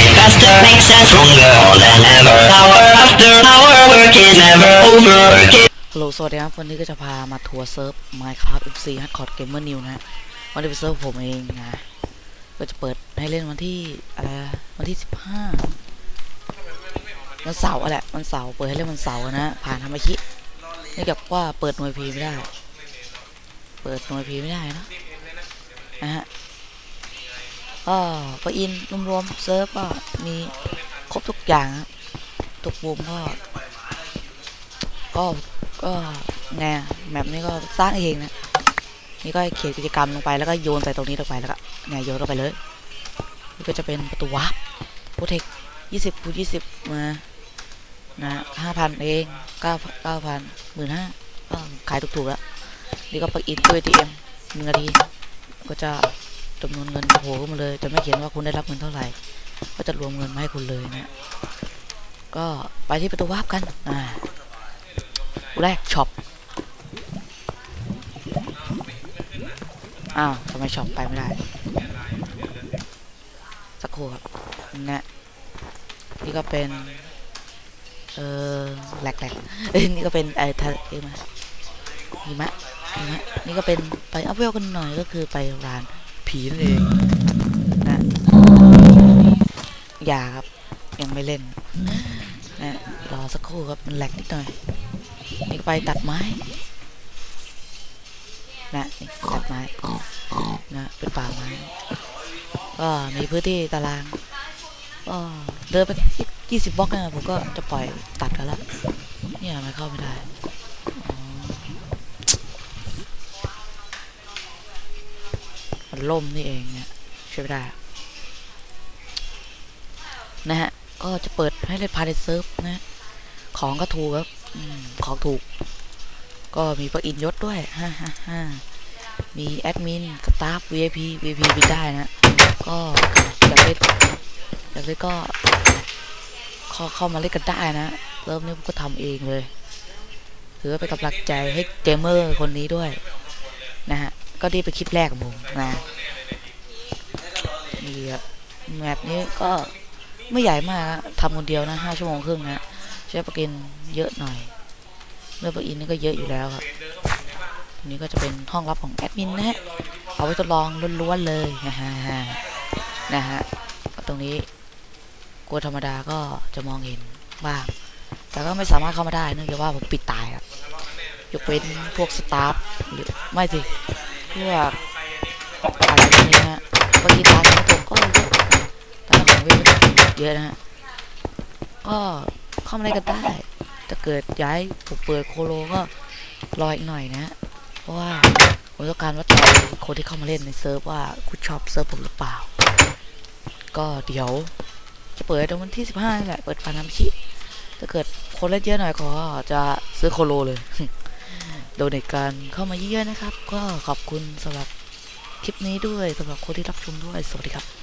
it faster, makes us stronger more than ever. Hour after hour, work is never over. Work is ฮัลโหลสวัสดีครับ วันนี้ก็จะพามาทัวร์เซิร์ฟ Minecraft FC Hardcore Gamer New นะฮะวันนี้เป็นเซิร์ฟผมเองนะ ก็จะเปิดให้เล่นวันที่อะไรนะวันที่ 15วันเสาร์อะแหละวันเสาร์เปิดให้เล่นวันเสาร์นะ ผ่านธรรมชินี่กับว่าเปิดหน่วยพีไม่ได้ เปิดหน่วยพีไม่ได้เนอะนะฮะ ก็ปอินรวมๆเซิร์ฟก็มีครบทุกอย่างครับทุกมุมก็ ก็ก็ไงแมปนี้ก็สร้างเองนะนี่ก็เขียนกิจกรรมลงไปแล้วก็โยนใส่ตรงนี้ลงไปแล้วก็เนี่ยโยนลงไปเลยนี่ก็จะเป็นประตูวาร์ปโปรเทคยี่สิบคูยี่สิบมานะห้าพันเองเก้าเก้าพันหมื่นห้าก็ขายถูกๆแล้ว นี่ก็ปอินตัว ATM หนึ่งนาทีก็จะ จำนวนเงินโผล่ขึ้นมาเลย จะไม่เขียนว่าคุณได้รับเงินเท่าไหร่ ก็จะรวมเงินมาให้คุณเลยนะ ก็ไปที่ประตูวาร์ปกัน อ่าแรกช็อป อ้าวทำไมช็อปไปไม่ได้ สักครู่ครับนะนี่ก็เป็น เออแหลกแหลกเอ้ยนี่ก็เป็นไอ้ทะเลมาหิมะหิมะนี่ก็เป็นไปอัพเวลกันหน่อยก็คือไปร้าน ผีนั่นเองนะอย่าครับ ยังไม่เล่นนะรอสักครู่ครับ มันแหลกนิดหน่อยนี่ก็ไปตัดไม้นะตัดไม้นะเป็นป่าไม้ก็มีพื้นที่ตารางก็เดินไปยี่สิบบล็อกเนี่ยผมก็จะปล่อยตัดกันแล้วเนี่ยมันเข้าไม่ได้อ๋อ มันล่มนี่เองเนี่ยช่วยไม่ได้นะฮะ ก็จะเปิดให้เล่นพาในเซิร์ฟนะ ของก็ถูกครับอของถูก ก็มีปลั๊กอินยศด้วยฮ่าฮ่าฮ่ามีแอดมินสตาฟ VIP VIP บินได้นะ ก็อยากเล่นอยากเล่นก็เข้าเข้ามาเล่นกันได้นะ เริ่มนี้ผมก็ทำเองเลย ถือว่าเป็นกำลังใจให้เกมเมอร์คนนี้ด้วย นะฮะ ก็ดีเป็นคลิปแรกของผมนะนี่ครับแมปนี้ก็ไม่ใหญ่มากทำคนเดียวนะห้าชั่วโมงครึ่งนะใช้ปกินเยอะหน่อยเรื่องปกินนี่ก็เยอะอยู่แล้วครับนนี้ก็จะเป็นห้องลับของแอดมินนะฮะเอาไว้ทดลองล้วนๆเลยนะฮะนะฮะก็ตรงนี้กลัวธรรมดาก็จะมองเห็นบ้างแต่ก็ไม่สามารถเข้ามาได้เนื่องจากว่าผมปิดตายครับยกเว้นพวกสตาฟหรือไม่สิ พวกอะไรพวนี้นะฮะปลั๊กอินร้าของผมก็เยอะตารางของเว็บเยอะนะฮะก็เข้ามาได้กันได้ถ้าเกิดย้ายผมเปิดโคโลก็รออีกหน่อยนะ เพราะว่าผมต้องการวัดใจคนที่เข้ามาเล่นในเซิร์ฟว่าคุณชอบเซิร์ฟผมหรือเปล่า ก็เดี๋ยวจะเปิดในวันที่ 15นี่แหละเปิดฟานามิชิถ้าเกิดคนเล่นเยอะหน่อยก็จะซื้อโคโลเลย โดยในการเข้ามาเยอะๆนะครับ ก็ขอบคุณสำหรับคลิปนี้ด้วยสำหรับคนที่รับชมด้วย สวัสดีครับ